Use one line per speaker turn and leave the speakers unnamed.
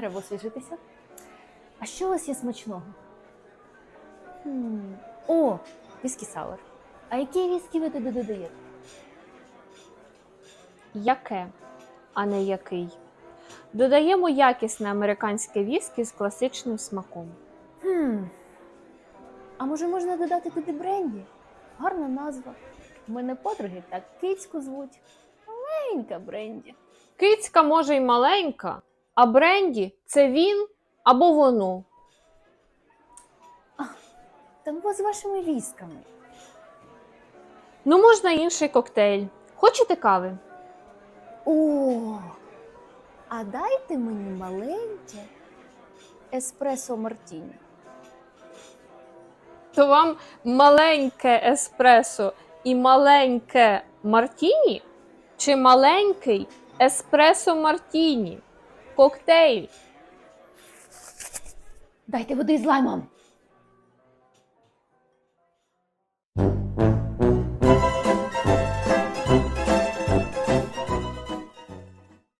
Треба освіжитися. А що у вас є смачного? Хм. О, віскі сауер. А які віскі ви туди додаєте?
Яке, а не який. Додаємо якісне американське віскі з класичним смаком.
Хм. А може можна додати туди бренді? Гарна назва. У мене подруги так кицьку звуть. Маленька бренді.
Кицька може й маленька, а бренді це він або воно.
Там у вас з вашими вісками.
Ну, можна інший коктейль. Хочете кави?
О, а дайте мені маленьке еспресо мартіні.
То вам маленьке еспресо і маленьке мартіні? Чи маленький еспресо мартіні? Коктейль.
Дайте води з лаймом.